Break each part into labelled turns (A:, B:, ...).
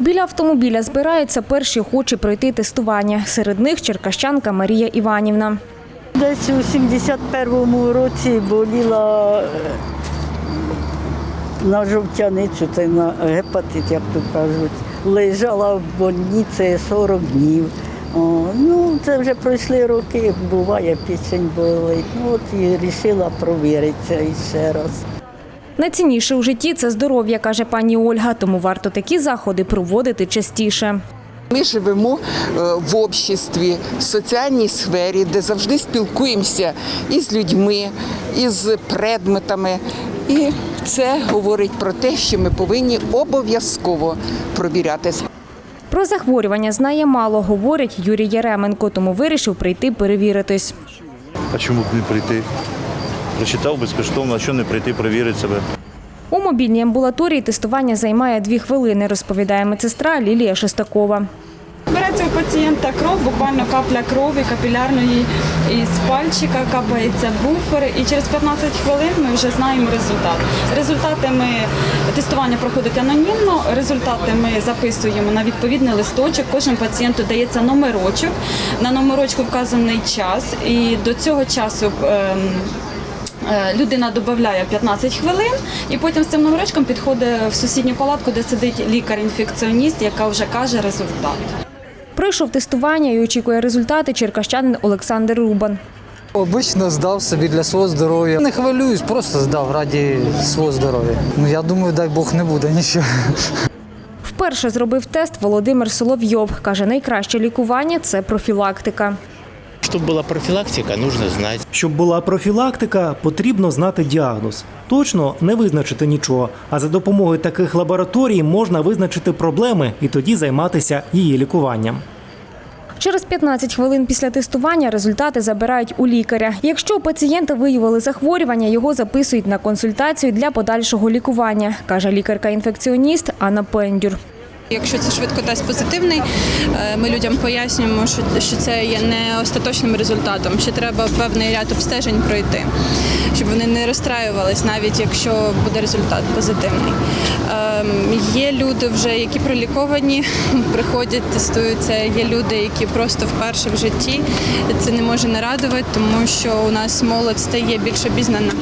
A: Біля автомобіля збираються перші охочі пройти тестування. Серед них черкащанка Марія Іванівна.
B: Десь у 71-му році боліла е, на жовтяницю, це на гепатит, як тут кажуть. Лежала в больниці 40 днів. О, ну, це вже пройшли роки, буває, печень болить. Ну, от і вирішила провіритися іще раз.
A: Найцінніше у житті це здоров'я, каже пані Ольга, тому варто такі заходи проводити частіше.
C: Ми живемо е, в обществі, в соціальній сфері, де завжди спілкуємося із людьми, із предметами. І це говорить про те, що ми повинні обов'язково провірятися.
A: Про захворювання знає мало, говорить Юрій Яременко, тому вирішив прийти перевіритись.
D: А чому б не прийти? Прочитав безкоштовно, а що не прийти, перевірити себе.
A: У мобільній амбулаторії тестування займає дві хвилини, розповідає медсестра Лілія Шестакова.
E: Береться у пацієнта кров, буквально капля крові капілярної із пальчика капається буфер, і через 15 хвилин ми вже знаємо результат. Результати ми тестування проходить анонімно. Результати ми записуємо на відповідний листочок. Кожен пацієнту дається номерочок. На номерочку вказаний час, і до цього часу. ем, Е, Людина додає 15 хвилин і потім з цим номерочком підходить в сусідню палатку, де сидить лікар-інфекціоніст, яка вже каже результат.
A: Пройшов тестування і очікує результати черкащанин Олександр Рубан.
F: Обично здав собі для свого здоров'я. Не хвилююсь, просто здав раді свого здоров'я. Ну я думаю, дай Бог не буде нічого.
A: Вперше зробив тест Володимир Соловйов. Каже, найкраще лікування це профілактика.
G: Чтобы была профилактика, нужно знать.
H: Щоб була профілактика, потрібно знати діагноз. Точно не визначити нічого, а за допомогою таких лабораторій можна визначити проблеми і тоді займатися її лікуванням.
A: Через 15 хвилин після тестування результати забирають у лікаря. Якщо у пацієнта виявили захворювання, його записують на консультацію для подальшого лікування, каже лікарка-інфекціоніст Анна Пендюр.
I: Якщо це швидкотест позитивний, е, ми людям пояснюємо, що, це є не остаточним результатом, що треба певний ряд обстежень пройти, щоб вони не розстраювались, навіть якщо буде результат позитивний. Ем, Є люди вже, які проліковані, приходять, тестуються. Є люди, які просто вперше в житті. Це не може не радувати, тому що у нас молодь стає більш обізнана.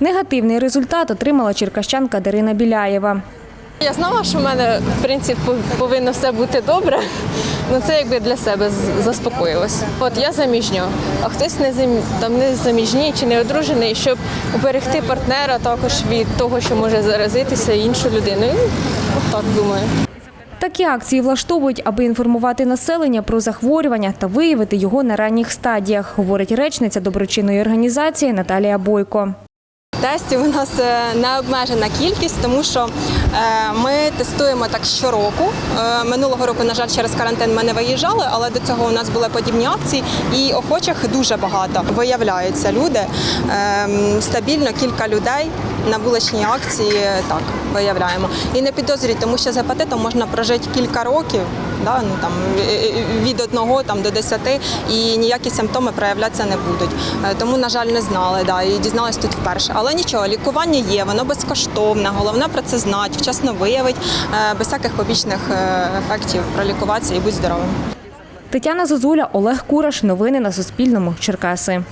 A: Негативний результат отримала черкащанка Дарина Біляєва.
J: Я знала, що в мене в принципі повинно все бути добре. Ну це якби для себе заспокоїлось. От я заміжня, а хтось не зам... там не заміжній чи не одружений, щоб уберегти партнера також від того, що може заразитися іншу людину. От так думаю.
A: Такі акції влаштовують, аби інформувати населення про захворювання та виявити його на ранніх стадіях, говорить речниця доброчинної організації Наталія Бойко.
J: Тестів у нас е, не обмежена кількість, тому що е, ми тестуємо так щороку. Е, Минулого року, на жаль, через карантин ми не виїжджали, але до цього у нас були подібні акції, і охочих дуже багато. Виявляються люди Ем, стабільно кілька людей на вуличній акції так виявляємо. І не підозрюють, тому що з гепатитом можна прожити кілька років. Да, ну, там, від одного там, до десяти і ніякі симптоми проявлятися не будуть. Тому, на жаль, не знали да, і дізналась тут вперше. Але нічого, лікування є, воно безкоштовне. Головне про це знати, вчасно виявить, е, без всяких побічних е, ефектів пролікуватися і будь здоровим.
A: Тетяна Зозуля, Олег Кураш. Новини на Суспільному. Черкаси.